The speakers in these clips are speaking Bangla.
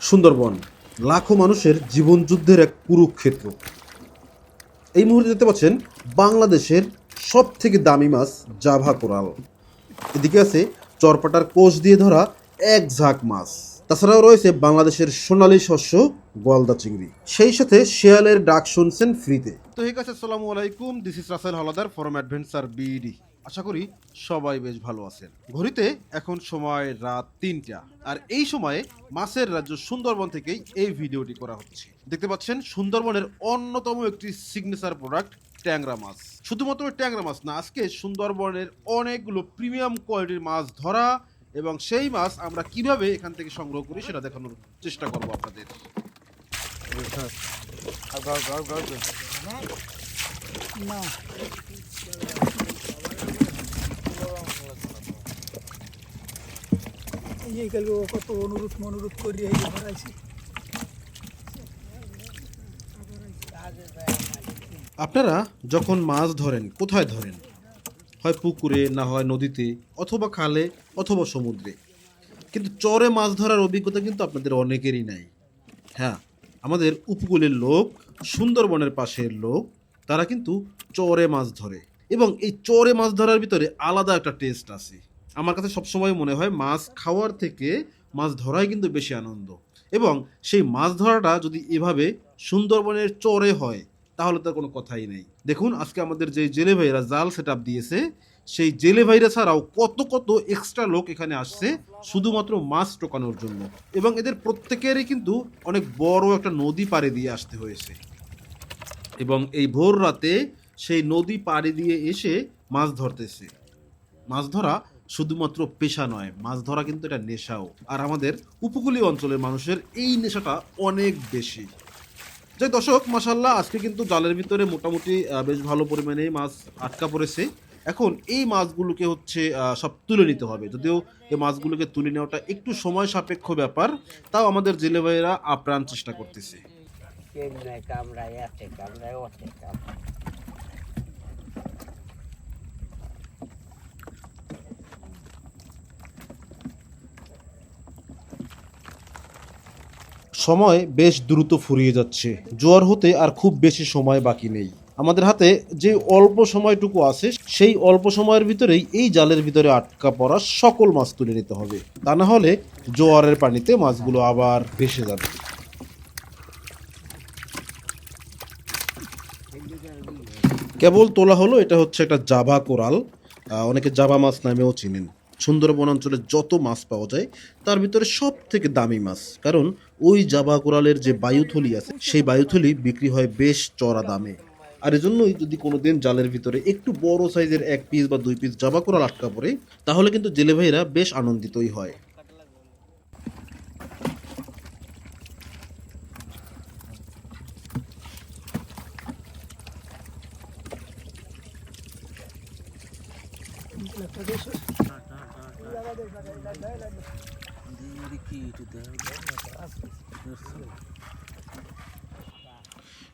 সুন্দরবন, লাখো মানুষের জীবন যুদ্ধের এক কুরুক্ষেত্র। এই মুহূর্তে দেখতে পাচ্ছেন বাংলাদেশের সব থেকে দামি মাছ জাভা কোরাল। এদিকে আছে চরপাটার কোষ দিয়ে ধরা এক ঝাঁক মাছ। তাছাড়াও রয়েছে বাংলাদেশের সোনালী শস্য, গোয়ালদা চিংড়ি। সেই সাথে শেয়ালের ডাক শুনছেন ফ্রিতে। তো ঠিক আছে, আসসালামু আলাইকুম। This is Russell Haldar from adventure BD আশা করি সবাই বেশ ভালো আছেন ঘড়িতে এখন সময় রাত তিনটা আর এই সময়ে মাছের রাজ্য সুন্দরবন থেকেই এই ভিডিওটি করা হচ্ছে দেখতে পাচ্ছেন সুন্দরবনের অন্যতম একটি সিগনেচার প্রোডাক্ট ট্যাংরা মাছ শুধুমাত্র ট্যাংরা মাছ না আজকে সুন্দরবনের অনেকগুলো প্রিমিয়াম কোয়ালিটির মাছ ধরা এবং সেই মাছ আমরা কীভাবে এখান থেকে সংগ্রহ করি সেটা দেখানোর চেষ্টা করব আপনাদের না কত অনুরোধ মনোরোধ করি এই যে ভরাইছি। আপনারা যখন মাছ ধরেন, কোথায় ধরেন? হয় পুকুরে, না হয় নদীতে, অথবা খালে, অথবা সমুদ্রে। কিন্তু চরে মাছ ধরার অভিজ্ঞতা কিন্তু আপনাদের অনেকেরই নাই। হ্যাঁ আমাদের উপকূলের লোক, সুন্দরবনের পাশের লোক, তারা কিন্তু চরে মাছ ধরে। এবং এই চরে মাছ ধরার ভিতরে আলাদা একটা টেস্ট আছে। আমার কাছে সবসময় মনে হয় মাছ খাওয়ার থেকে মাছ ধরাই কিন্তু বেশি আনন্দ। এবং সেই মাছ ধরাটা যদি এভাবে সুন্দরবনের চরে হয়, তাহলে তার কোনো কথাই নেই। দেখুন, আজকে আমাদের যে জেলে ভাইরা জাল সেট দিয়েছে, সেই জেলে ভাইরা ছাড়াও কত কত এক্সট্রা লোক এখানে আসছে, শুধুমাত্র মাছ টোকানোর জন্য। এবং এদের প্রত্যেকেরই কিন্তু অনেক বড় একটা নদী পাড়ে দিয়ে আসতে হয়েছে। এবং এই ভোর রাতে সেই নদী পাড়ি দিয়ে এসে মাছ ধরতেছে। মাছ ধরা শুধুমাত্র পেশা নয়, মাছ ধরা কিন্তু এটা নেশাও। আর আমাদের উপকূলীয় অঞ্চলের মানুষের এই নেশাটা অনেক বেশি। যাই দর্শক মাসাল্লাহ আজকে কিন্তু জালের ভিতরে মোটামুটি বেশ ভালো পরিমাণে মাছ আটকা পড়েছে। এখন এই মাছগুলোকে হচ্ছে সব তুলে নিতে হবে। যদিও এই মাছগুলোকে তুলে নেওয়াটা একটু সময় সাপেক্ষ ব্যাপার, তাও আমাদের জেলে ভাইয়েরা আপ্রাণ চেষ্টা করতেছে। সময় বেশ দ্রুত ফুরিয়ে যাচ্ছে। জোয়ার হতে আর খুব বেশি সময় বাকি নেই। আমাদের হাতে যে অল্প সময়টুকু আছে, সেই অল্প সময়ের ভিতরেই এই জালের ভিতরে আটকা পড়া সকল মাছ তুলে নিতে হবে। তা না হলে জোয়ারের পানিতে মাছগুলো আবার ভেসে যাবে। কেবল তোলা হলো, এটা হচ্ছে একটা জাভা কোরাল। অনেকে জাভা মাছ নামেও চিনেন। সুন্দরবন অঞ্চলে যত মাছ পাওয়া যায়, তার ভিতরে সব থেকে দামি মাছ। কারণ ওই জাবা কোরালের যে বায়ুথলি আছে, সেই বায়ুথলি বিক্রি হয় বেশ চড়া দামে। আর এজন্যই যদি কোনোদিন জালের ভিতরে একটু বড় সাইজের এক পিস বা দুই পিস জাভা কোরাল আটকা পড়ে, তাহলে কিন্তু জেলে ভাইরা বেশ আনন্দিতই হয়।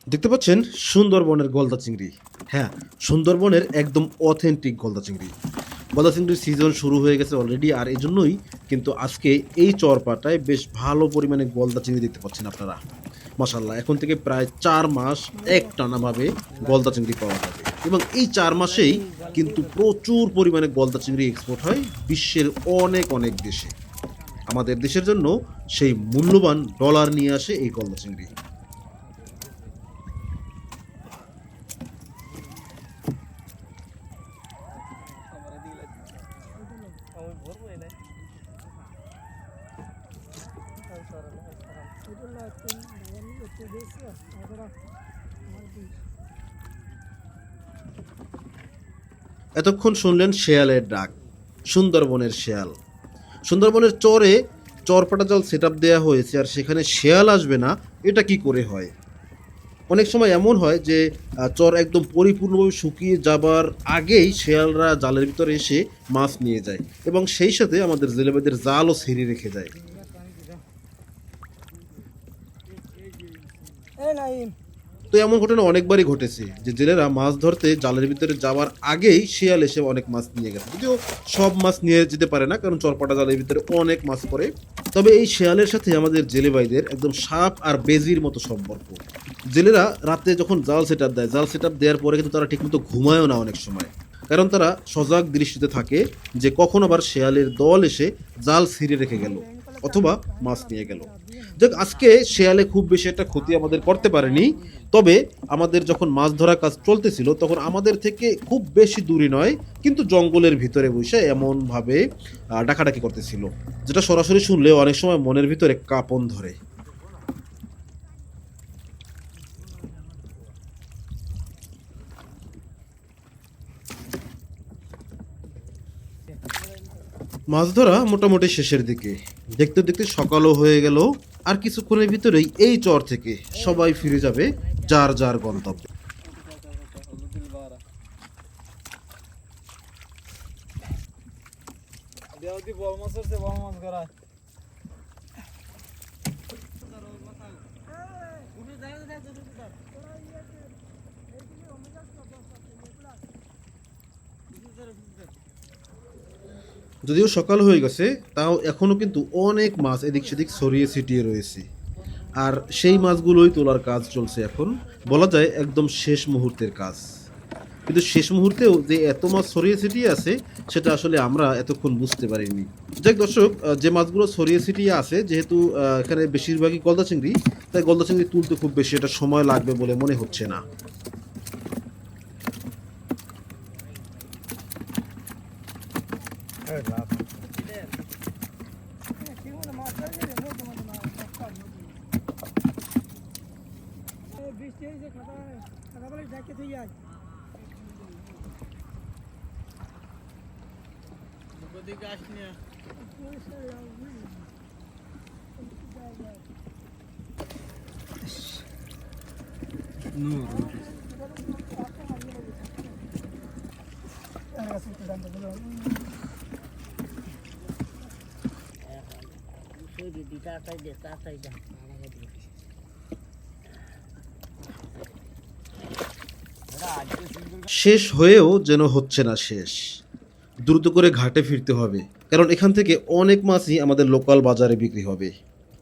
দেখতে পাচ্ছেন সুন্দরবনের গলদা চিংড়ি। হ্যাঁ সুন্দরবনের একদম অথেন্টিক গলদা চিংড়ি। গলদা চিংড়ির সিজন শুরু হয়ে গেছে অলরেডি আর এই জন্যই কিন্তু আজকে এই চরপাটায় বেশ ভালো পরিমাণে গলদা চিংড়ি দেখতে পাচ্ছেন আপনারা। মাসাল্লাহ এখন থেকে প্রায় চার মাস এক টানাভাবে গলদা চিংড়ি পাওয়া যাবে। এবং এই চার মাসেই কিন্তু প্রচুর পরিমাণে গলদা চিংড়ি এক্সপোর্ট হয় বিশ্বের অনেক অনেক দেশে। আমাদের দেশের জন্য সেই মূল্যবান ডলার নিয়ে আসে এই গলদা চিংড়ি। এতক্ষণ শুনলেন শেয়ালের ডাক, সুন্দরবনের শেয়াল। সুন্দরবনের চরে চরপাটা জল সেট আপ দেওয়া হয়েছে আর সেখানে শেয়াল আসবে না, এটা কি করে হয়? অনেক সময় এমন হয় যে চর একদম পরিপূর্ণভাবে শুকিয়ে যাবার আগেই শেয়ালরা জালের ভিতরে এসে মাছ নিয়ে যায় এবং সেই সাথে আমাদের জেলেবাদের জালও ছেড়ে রেখে যায়। তো এমন ঘটনা অনেকবারই ঘটেছে যে জেলেরা মাছ ধরতে জালের ভিতরে যাওয়ার আগেই শিয়াল এসে অনেক মাছ নিয়ে গেছে। যদিও সব মাছ নিয়ে যেতে পারে না, কারণ চরপাটা জালের ভিতরে অনেক মাছ পড়ে। তবে এই শিয়ালের সাথে আমাদের জেলে ভাইদের একদম সাপ আর বেজির মতো সম্পর্ক। জেলেরা রাতে যখন জাল সেট দেয়, জাল সেট দেওয়ার পরে কিন্তু তারা ঠিকমতো ঘুমায়ও না অনেক সময়। কারণ তারা সজাগ দৃষ্টিতে থাকে যে কখন আবার শেয়ালের দল এসে জাল ছিঁড়ে রেখে গেল অথবা মাছ নিয়ে গেল। যাক, আজকে শেয়ালে খুব বেশি একটা ক্ষতি আমাদের করতে পারেনি। তবে আমাদের যখন মাছ ধরা কাজ চলতেছিল, তখন আমাদের থেকে খুব বেশি দূরে নয়, কিন্তু জঙ্গলের ভিতরে বসে এমনভাবে ডাকাডাকি করতেছিল, যেটা সরাসরি শুনলে অনেক সময় মনের ভিতরে কাঁপন ধরে। মাছ ধরা মোটামুটি শেষের দিকে। দেখতে দেখতে সকালও হয়ে গেল আর কিছুক্ষণের ভিতরেই এই চর থেকে সবাই ফিরে যাবে যার যার গন্তব্যে। যদিও সকাল হয়ে গেছে, তাও এখনও কিন্তু অনেক মাছ এদিক সেদিক ছড়িয়ে ছিটিয়ে রয়েছে। আর সেই মাছগুলোই তোলার কাজ চলছে এখন। বলা যায় একদম শেষ মুহূর্তের কাজ। কিন্তু শেষ মুহূর্তেও যে এত মাছ ছড়িয়ে ছিটিয়ে আছে, সেটা আসলে আমরা এতক্ষণ বুঝতে পারিনি। যাই দর্শক যে মাছগুলো ছড়িয়ে ছিটিয়ে আছে, যেহেতু এখানে বেশিরভাগই গলদা চিংড়ি, তাই গলদা চিংড়ি তুলতে খুব বেশি এটা সময় লাগবে বলে মনে হচ্ছে না বৃষ্টি হয়েছে খাতা খাতা বলে ডাকে তুই আয় শেষ হয়েও যেন হচ্ছে না শেষ। দ্রুত করে ঘাটে ফিরতে হবে। কারণ এখান থেকে অনেক মাছই আমাদের লোকাল বাজারে বিক্রি হবে।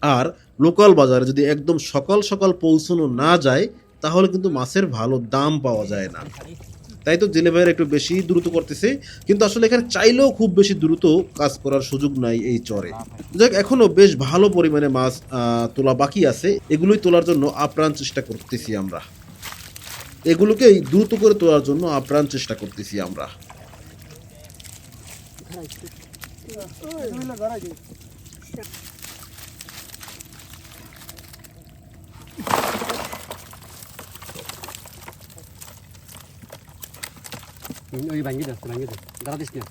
আর লোকাল বাজারে যদি একদম সকাল সকাল পৌঁছানো না যায়, তাহলে কিন্তু মাছের ভালো দাম পাওয়া যায় না। তাই তো জেলে ভাইয়ের একটু বেশি দ্রুত করতেছে। কিন্তু আসলে এখানে চাইলেও খুব বেশি দ্রুত কাজ করার সুযোগ নাই এই চরে। যাক, এখনও বেশ ভালো পরিমাণে মাছ তোলা বাকি আছে। এগুলোই তোলার জন্য আপ্রাণ চেষ্টা করতেছি আমরা। এগুলোকেই দ্রুত করে তোলার জন্য আপ্রাণ চেষ্টা করতেছি আমরা। ওই ভাঙ্গি দে ভাঙ্গি দে দাঁড়া দিস না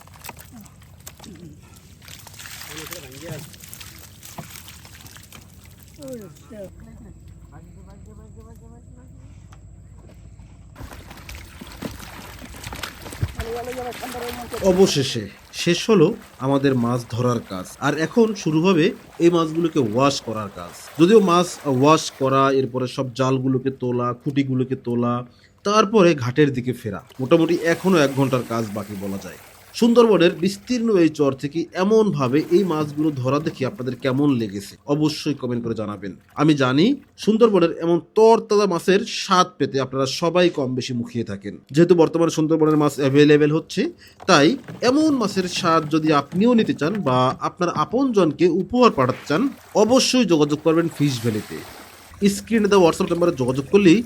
অবশেষে শেষ হলো আমাদের মাছ ধরার কাজ। আর এখন শুরু হবে এই মাছগুলোকে ওয়াশ করার কাজ। যদিও মাছ ওয়াশ করা, এরপরে সব জালগুলোকে তোলা, খুঁটিগুলোকে তোলা, তারপরে ঘাটের দিকে ফেরা। মোটামুটি এখনও এক ঘণ্টার কাজ বাকি বলা যায়। সুন্দরবনের বিস্তীর্ণ এই চর থেকে এমনভাবে এই মাছগুলো ধরা দেখে আপনাদের কেমন লেগেছে অবশ্যই কমেন্ট করে জানাবেন। আমি জানি সুন্দরবনের এমন তর তাজা মাছের স্বাদ পেতে আপনারা সবাই কম বেশি মুখিয়ে থাকেন। যেহেতু বর্তমানে সুন্দরবনের মাছ অ্যাভেলেবেল হচ্ছে, তাই এমন মাছের স্বাদ যদি আপনিও নিতে চান বা আপনার আপনজনকে উপহার পাঠাতে চান, অবশ্যই যোগাযোগ করবেন ফিশ ভ্যালিতে স্ক্রিনে দেওয়া হোয়াটসঅ্যাপ নাম্বারে যোগাযোগ করলেই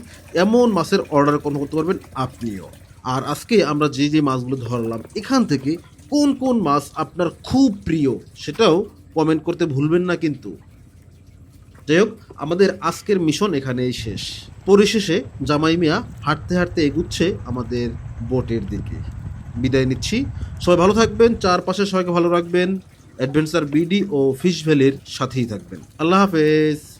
এমন মাছের অর্ডার করতে পারবেন আপনিও। আর আজকে আমরা যে যে মাছগুলো ধরলাম, এখান থেকে কোন কোন মাছ আপনার খুব প্রিয় সেটাও কমেন্ট করতে ভুলবেন না কিন্তু। যাই হোক, আমাদের আজকের মিশন এখানেই শেষ। পরিশেষে জামাই মিয়া হাঁটতে হাঁটতে এগুচ্ছে আমাদের বোটের দিকে। বিদায় নিচ্ছি। সবাই ভালো থাকবেন, চারপাশে সবাইকে ভালো রাখবেন অ্যাডভেঞ্চার বিডি ও ফিশ ভ্যালির সাথেই থাকবেন। আল্লাহ হাফেজ।